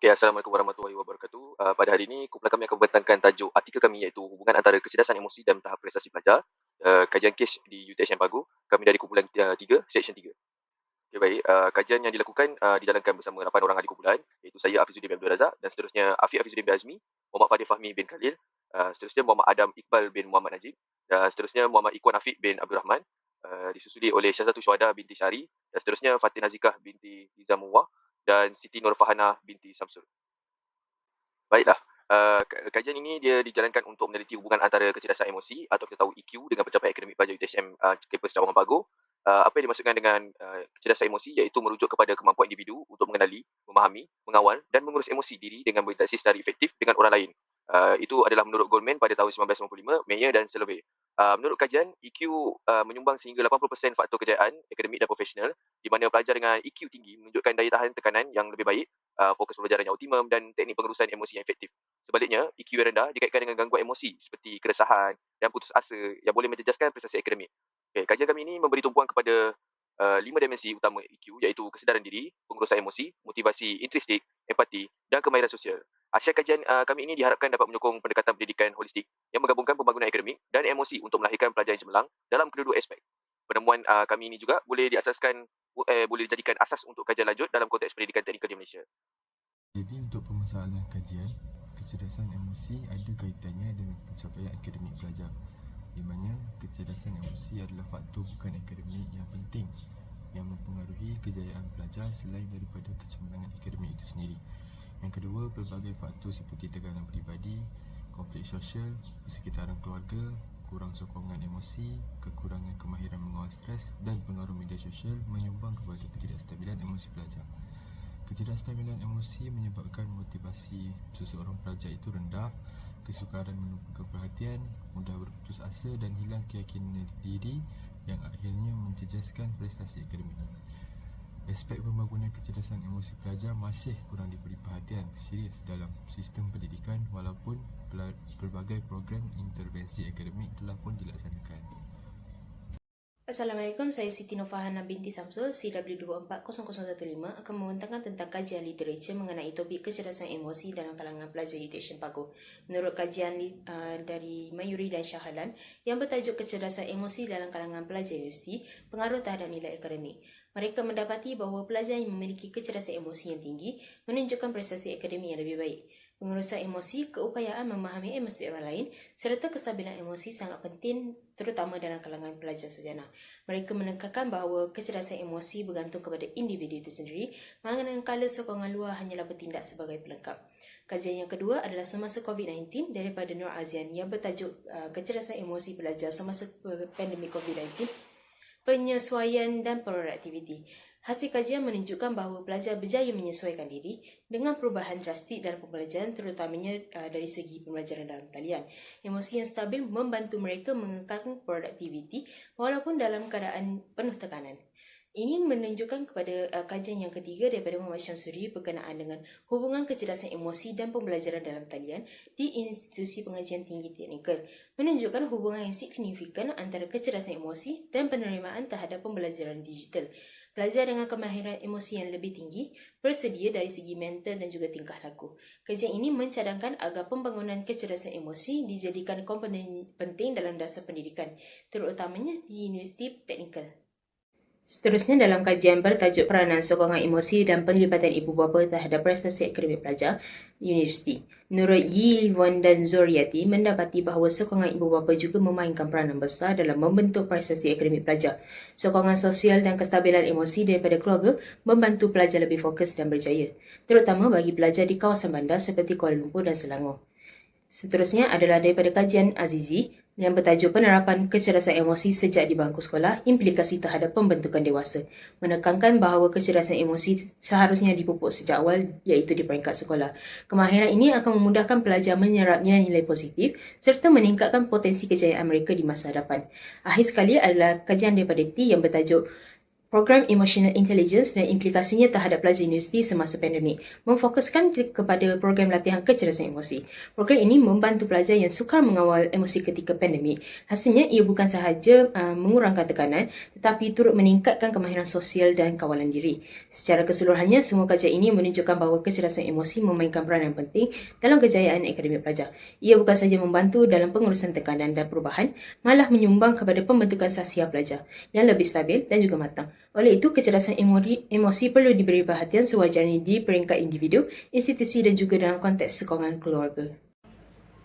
Okay, Assalamualaikum warahmatullahi wabarakatuh. Uh, pada hari ini, kumpulan kami akan membentangkan tajuk artikel kami iaitu hubungan antara kecerdasan emosi dan tahap prestasi pelajar. Uh, kajian kes di UTH yang. Kami dari kumpulan 3, section 3. Okay, baik. Uh, kajian yang dilakukan uh, dijalankan bersama 8 orang ahli kumpulan iaitu saya Afizuddin bin Abdul Razak dan seterusnya Afiq Afizuddin bin Azmi, Muhammad Fadil Fahmi bin Khalil, uh, seterusnya Muhammad Adam Iqbal bin Muhammad Najib dan seterusnya Muhammad Iqwan Afiq bin Abdul Rahman. Uh, disusuli oleh Syazatu Syuhada binti Syari dan seterusnya Fatin Azikah binti Izamuwah dan Siti Nur Fahana binti Samsul. Baiklah, uh, kajian ini dia dijalankan untuk meneliti hubungan antara kecerdasan emosi atau kita tahu EQ dengan pencapaian akademik pelajar UTSM uh, kampus Cawangan Pagu. Uh, apa yang dimaksudkan dengan uh, kecerdasan emosi iaitu merujuk kepada kemampuan individu untuk mengenali, memahami, mengawal dan mengurus emosi diri dengan berinteraksi secara efektif dengan orang lain. Uh, itu adalah menurut Goldman pada tahun 1995, Mayer dan Selvey. Uh, menurut kajian, EQ uh, menyumbang sehingga 80% faktor kejayaan akademik dan profesional di mana pelajar dengan EQ tinggi menunjukkan daya tahan tekanan yang lebih baik uh, fokus pembelajaran yang optimum dan teknik pengurusan emosi yang efektif. Sebaliknya, EQ yang rendah dikaitkan dengan gangguan emosi seperti keresahan dan putus asa yang boleh menjejaskan prestasi akademik. Okay, kajian kami ini memberi tumpuan kepada uh, lima dimensi utama EQ iaitu kesedaran diri, pengurusan emosi, motivasi intrinsik, empati dan kemahiran sosial. Hasil kajian uh, kami ini diharapkan dapat menyokong pendekatan pendidikan holistik yang menggabungkan pembangunan akademik dan emosi untuk melahirkan pelajar yang cemerlang dalam kedua-dua aspek. Penemuan uh, kami ini juga boleh diasaskan eh, boleh dijadikan asas untuk kajian lanjut dalam konteks pendidikan teknikal di Malaysia. Jadi untuk permasalahan kajian, kecerdasan emosi ada kaitannya dengan pencapaian akademik pelajar. Di mana kecerdasan emosi adalah faktor bukan akademik yang penting yang mempengaruhi kejayaan pelajar selain daripada kecemerlangan akademik itu sendiri. Yang kedua, pelbagai faktor seperti tekanan peribadi, konflik sosial, persekitaran keluarga, kurang sokongan emosi, kekurangan kemahiran mengawal stres dan pengaruh media sosial menyumbang kepada ketidakstabilan emosi pelajar. Ketidakstabilan emosi menyebabkan motivasi seseorang pelajar itu rendah, kesukaran menumpukan perhatian, mudah berputus asa dan hilang keyakinan diri yang akhirnya menjejaskan prestasi akademik. Aspek pembangunan kecerdasan emosi pelajar masih kurang diberi perhatian serius dalam sistem pendidikan walaupun pelbagai program intervensi akademik telah pun dilaksanakan. Assalamualaikum, saya Siti Nofahana binti Samsul, CW240015 akan membentangkan tentang kajian literatur mengenai topik kecerdasan emosi dalam kalangan pelajar UTH Pagu. Menurut kajian uh, dari Mayuri dan Syahalan yang bertajuk kecerdasan emosi dalam kalangan pelajar universiti, pengaruh terhadap nilai akademik. Mereka mendapati bahawa pelajar yang memiliki kecerdasan emosi yang tinggi menunjukkan prestasi akademik yang lebih baik. Pengurusan emosi, keupayaan memahami emosi orang lain serta kestabilan emosi sangat penting terutama dalam kalangan pelajar sarjana. Mereka menekankan bahawa kecerdasan emosi bergantung kepada individu itu sendiri manakala sokongan luar hanyalah bertindak sebagai pelengkap. Kajian yang kedua adalah semasa COVID-19 daripada Nur Azian yang bertajuk uh, kecerdasan emosi pelajar semasa pandemik COVID-19 penyesuaian dan produktiviti. Hasil kajian menunjukkan bahawa pelajar berjaya menyesuaikan diri dengan perubahan drastik dalam pembelajaran terutamanya uh, dari segi pembelajaran dalam talian. Emosi yang stabil membantu mereka mengekalkan produktiviti walaupun dalam keadaan penuh tekanan. Ini menunjukkan kepada uh, kajian yang ketiga daripada Muhammad Syamsuri berkenaan dengan hubungan kecerdasan emosi dan pembelajaran dalam talian di institusi pengajian tinggi teknikal. Menunjukkan hubungan yang signifikan antara kecerdasan emosi dan penerimaan terhadap pembelajaran digital. Pelajar dengan kemahiran emosi yang lebih tinggi bersedia dari segi mental dan juga tingkah laku. Kajian ini mencadangkan agar pembangunan kecerdasan emosi dijadikan komponen penting dalam dasar pendidikan, terutamanya di Universiti Teknikal. Seterusnya dalam kajian bertajuk peranan sokongan emosi dan penglibatan ibu bapa terhadap prestasi akademik pelajar universiti. Menurut Yi Wan dan Zoriati mendapati bahawa sokongan ibu bapa juga memainkan peranan besar dalam membentuk prestasi akademik pelajar. Sokongan sosial dan kestabilan emosi daripada keluarga membantu pelajar lebih fokus dan berjaya, terutama bagi pelajar di kawasan bandar seperti Kuala Lumpur dan Selangor. Seterusnya adalah daripada kajian Azizi yang bertajuk penerapan kecerdasan emosi sejak di bangku sekolah, implikasi terhadap pembentukan dewasa. Menekankan bahawa kecerdasan emosi seharusnya dipupuk sejak awal iaitu di peringkat sekolah. Kemahiran ini akan memudahkan pelajar menyerap nilai-nilai positif serta meningkatkan potensi kejayaan mereka di masa hadapan. Akhir sekali adalah kajian daripada T yang bertajuk Program Emotional Intelligence dan implikasinya terhadap pelajar universiti semasa pandemik memfokuskan kepada program latihan kecerdasan emosi. Program ini membantu pelajar yang sukar mengawal emosi ketika pandemik. Hasilnya, ia bukan sahaja uh, mengurangkan tekanan tetapi turut meningkatkan kemahiran sosial dan kawalan diri. Secara keseluruhannya, semua kajian ini menunjukkan bahawa kecerdasan emosi memainkan peranan penting dalam kejayaan akademik pelajar. Ia bukan sahaja membantu dalam pengurusan tekanan dan perubahan, malah menyumbang kepada pembentukan sasial pelajar yang lebih stabil dan juga matang. Oleh itu, kecerdasan emosi, emosi perlu diberi perhatian sewajarnya di peringkat individu, institusi dan juga dalam konteks sekolah keluarga.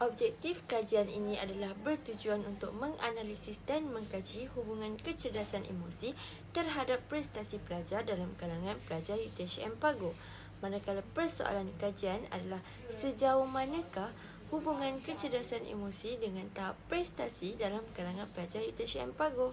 Objektif kajian ini adalah bertujuan untuk menganalisis dan mengkaji hubungan kecerdasan emosi terhadap prestasi pelajar dalam kalangan pelajar UTHM Pago. Manakala persoalan kajian adalah sejauh manakah hubungan kecerdasan emosi dengan tahap prestasi dalam kalangan pelajar UTHM Pago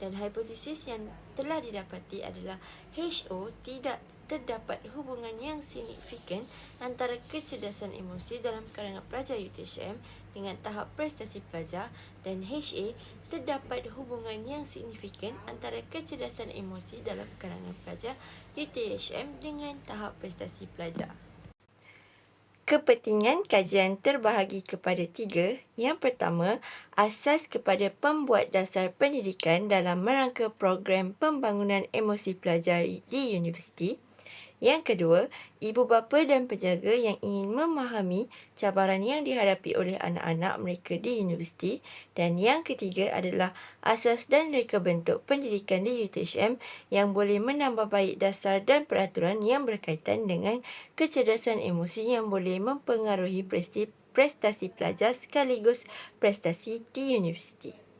dan hipotesis yang telah didapati adalah HO tidak terdapat hubungan yang signifikan antara kecerdasan emosi dalam kalangan pelajar UTHM dengan tahap prestasi pelajar dan HA terdapat hubungan yang signifikan antara kecerdasan emosi dalam kalangan pelajar UTHM dengan tahap prestasi pelajar. Kepentingan kajian terbahagi kepada tiga. Yang pertama, asas kepada pembuat dasar pendidikan dalam merangka program pembangunan emosi pelajar di universiti. Yang kedua, ibu bapa dan penjaga yang ingin memahami cabaran yang dihadapi oleh anak-anak mereka di universiti. Dan yang ketiga adalah asas dan reka bentuk pendidikan di UTHM yang boleh menambah baik dasar dan peraturan yang berkaitan dengan kecerdasan emosi yang boleh mempengaruhi prestasi, prestasi pelajar sekaligus prestasi di universiti.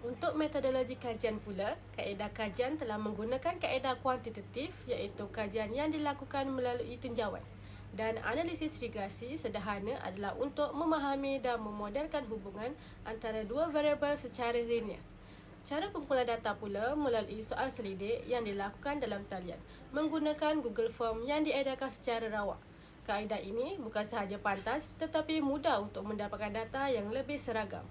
Untuk metodologi kajian pula, kaedah kajian telah menggunakan kaedah kuantitatif iaitu kajian yang dilakukan melalui tinjauan dan analisis regresi sederhana adalah untuk memahami dan memodelkan hubungan antara dua variabel secara linear. Cara pengumpulan data pula melalui soal selidik yang dilakukan dalam talian menggunakan Google Form yang diedarkan secara rawak. Kaedah ini bukan sahaja pantas tetapi mudah untuk mendapatkan data yang lebih seragam.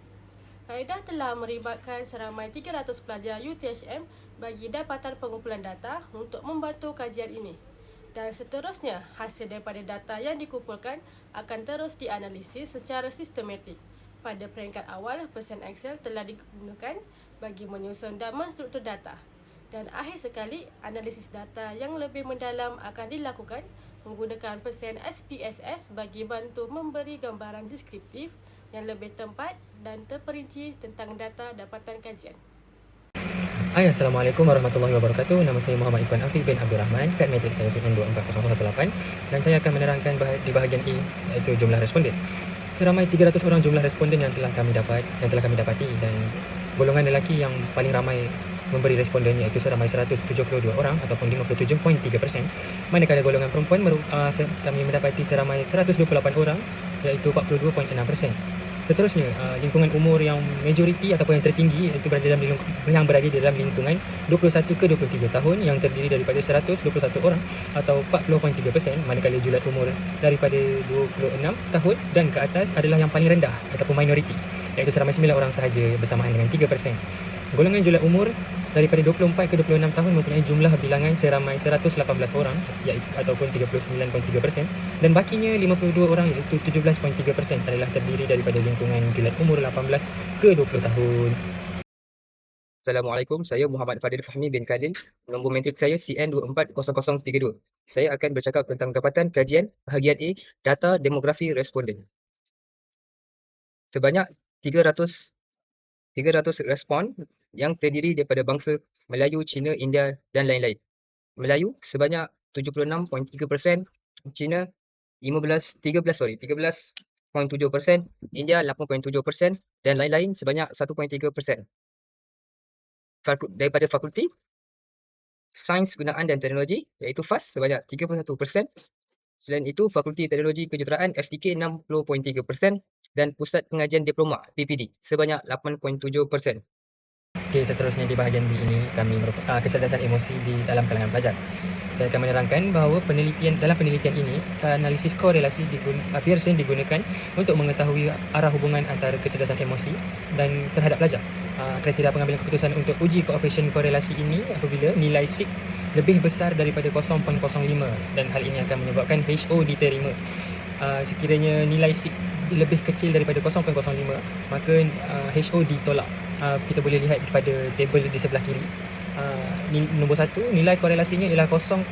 Kaedah telah meribatkan seramai 300 pelajar UTHM bagi dapatan pengumpulan data untuk membantu kajian ini. Dan seterusnya, hasil daripada data yang dikumpulkan akan terus dianalisis secara sistematik. Pada peringkat awal, persen Excel telah digunakan bagi menyusun dan menstruktur data. Dan akhir sekali, analisis data yang lebih mendalam akan dilakukan menggunakan persen SPSS bagi bantu memberi gambaran deskriptif yang lebih tempat dan terperinci tentang data dapatan kajian. Hai, Assalamualaikum warahmatullahi wabarakatuh. Nama saya Muhammad Iqbal Afiq bin Abdul Rahman, kad metrik saya CN24018 dan saya akan menerangkan di bahagian E iaitu jumlah responden. Seramai 300 orang jumlah responden yang telah kami dapat yang telah kami dapati dan golongan lelaki yang paling ramai memberi responden iaitu seramai 172 orang ataupun 57.3%. Manakala golongan perempuan uh, kami mendapati seramai 128 orang iaitu 42.6%. Seterusnya, uh, lingkungan umur yang majoriti ataupun yang tertinggi iaitu berada dalam lingkungan, yang berada dalam lingkungan 21 ke 23 tahun yang terdiri daripada 121 orang atau 40.3% manakala julat umur daripada 26 tahun dan ke atas adalah yang paling rendah ataupun minoriti iaitu seramai 9 orang sahaja bersamaan dengan 3%. Golongan julat umur daripada 24 ke 26 tahun mempunyai jumlah bilangan seramai 118 orang iaitu ataupun 39.3% dan bakinya 52 orang iaitu 17.3% adalah terdiri daripada lingkungan julat umur 18 ke 20 tahun. Assalamualaikum, saya Muhammad Fadil Fahmi bin Khalil. Nombor metrik saya CN240032. Saya akan bercakap tentang dapatan kajian bahagian A, data demografi responden. Sebanyak 300 300 respon yang terdiri daripada bangsa Melayu, Cina, India dan lain-lain. Melayu sebanyak 76.3%, Cina 15 13 sorry 13.7%, India 8.7% dan lain-lain sebanyak 1.3%. Daripada fakulti Sains Gunaan dan Teknologi iaitu FAS sebanyak 31%. Selain itu, Fakulti Teknologi Kejuruteraan FTK 60.3% dan Pusat Pengajian Diploma PPD sebanyak 8.7%. Okey, seterusnya di bahagian B ini kami uh, kecerdasan emosi di dalam kalangan pelajar. Saya akan menerangkan bahawa penelitian dalam penelitian ini analisis korelasi digun, uh, Pearson digunakan untuk mengetahui arah hubungan antara kecerdasan emosi dan terhadap pelajar. uh, kriteria pengambilan keputusan untuk uji koefisien korelasi ini apabila nilai sig lebih besar daripada 0.05 dan hal ini akan menyebabkan HO diterima. Uh, sekiranya nilai sig lebih kecil daripada 0.05 maka uh, HO ditolak. Uh, kita boleh lihat pada tabel di sebelah kiri. Uh, nombor satu nilai korelasinya ialah 0.00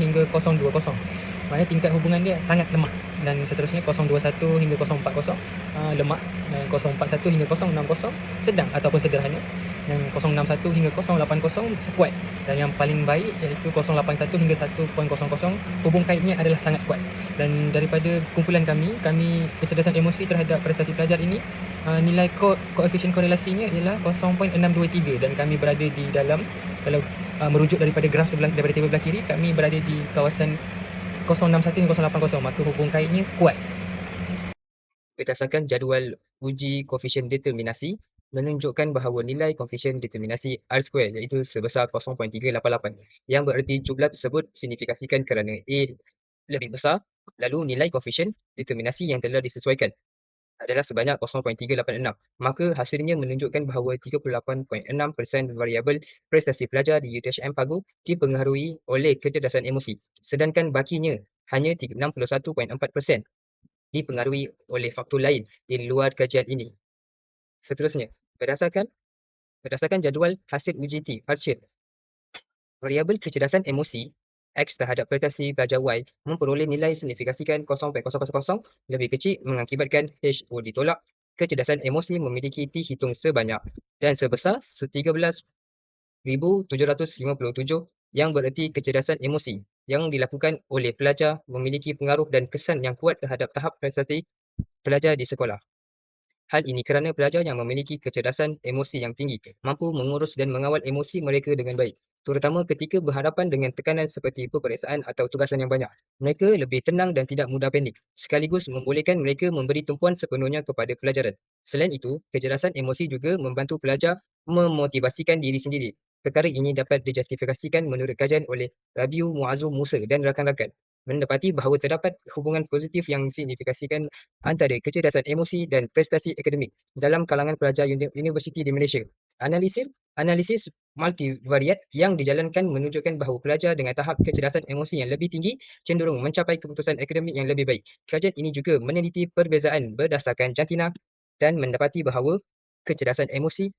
hingga 0.20 maknanya tingkat hubungan dia sangat lemah. Dan seterusnya 021 hingga 040 uh, lemah. Dan 041 hingga 060 sedang ataupun sederhana. Yang 061 hingga 080 sekuat. Dan yang paling baik iaitu 081 hingga 1.00 hubung kaitnya adalah sangat kuat. Dan daripada kumpulan kami kami kecerdasan emosi terhadap prestasi pelajar ini uh, nilai ko- koefisien korelasinya ialah 0.623 dan kami berada di dalam kalau uh, merujuk daripada graf sebelah daripada tabel belah kiri kami berada di kawasan 061 hingga 080 maka hubung kuat. Berdasarkan jadual uji koefisien determinasi menunjukkan bahawa nilai koefisien determinasi R square iaitu sebesar 0.388 yang bererti jumlah tersebut signifikasikan kerana A lebih besar lalu nilai koefisien determinasi yang telah disesuaikan adalah sebanyak 0.386 maka hasilnya menunjukkan bahawa 38.6% variabel prestasi pelajar di UTHM Pagu dipengaruhi oleh kecerdasan emosi sedangkan bakinya hanya 61.4% dipengaruhi oleh faktor lain di luar kajian ini. Seterusnya, berdasarkan berdasarkan jadual hasil uji T, Hardshield, variabel kecerdasan emosi X terhadap prestasi pelajar Y memperoleh nilai signifikasikan 0.000 lebih kecil mengakibatkan H O ditolak. Kecerdasan emosi memiliki T hitung sebanyak dan sebesar 13,757 yang bererti kecerdasan emosi yang dilakukan oleh pelajar memiliki pengaruh dan kesan yang kuat terhadap tahap prestasi pelajar di sekolah. Hal ini kerana pelajar yang memiliki kecerdasan emosi yang tinggi mampu mengurus dan mengawal emosi mereka dengan baik terutama ketika berhadapan dengan tekanan seperti peperiksaan atau tugasan yang banyak. Mereka lebih tenang dan tidak mudah panik sekaligus membolehkan mereka memberi tumpuan sepenuhnya kepada pelajaran. Selain itu, kecerdasan emosi juga membantu pelajar memotivasikan diri sendiri. Perkara ini dapat dijustifikasikan menurut kajian oleh Rabiu Muazzu Musa dan rakan-rakan mendapati bahawa terdapat hubungan positif yang signifikasikan antara kecerdasan emosi dan prestasi akademik dalam kalangan pelajar uni- universiti di Malaysia. Analisis analisis multivariat yang dijalankan menunjukkan bahawa pelajar dengan tahap kecerdasan emosi yang lebih tinggi cenderung mencapai keputusan akademik yang lebih baik. Kajian ini juga meneliti perbezaan berdasarkan jantina dan mendapati bahawa kecerdasan emosi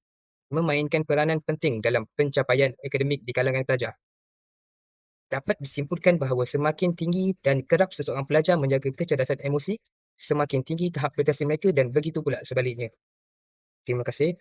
memainkan peranan penting dalam pencapaian akademik di kalangan pelajar dapat disimpulkan bahawa semakin tinggi dan kerap seseorang pelajar menjaga kecerdasan emosi, semakin tinggi tahap prestasi mereka dan begitu pula sebaliknya. Terima kasih.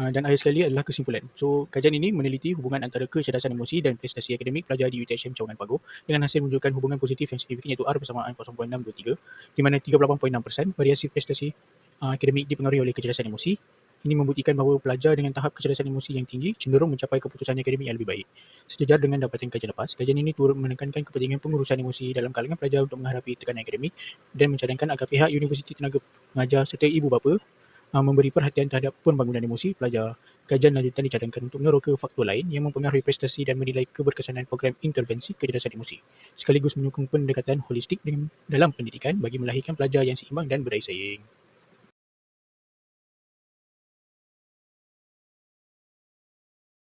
Uh, dan akhir sekali adalah kesimpulan. So, kajian ini meneliti hubungan antara kecerdasan emosi dan prestasi akademik pelajar di UTHM Cawangan Pagoh dengan hasil menunjukkan hubungan positif yang signifikan iaitu R bersamaan 0.623 di mana 38.6% variasi prestasi uh, akademik dipengaruhi oleh kecerdasan emosi. Ini membuktikan bahawa pelajar dengan tahap kecerdasan emosi yang tinggi cenderung mencapai keputusan akademik yang lebih baik. Sejajar dengan dapatan kajian lepas, kajian ini turut menekankan kepentingan pengurusan emosi dalam kalangan pelajar untuk menghadapi tekanan akademik dan mencadangkan agar pihak universiti tenaga pengajar serta ibu bapa uh, memberi perhatian terhadap pembangunan emosi pelajar. Kajian lanjutan dicadangkan untuk meneroka faktor lain yang mempengaruhi prestasi dan menilai keberkesanan program intervensi kecerdasan emosi sekaligus menyokong pendekatan holistik dalam pendidikan bagi melahirkan pelajar yang seimbang dan berdaya saing.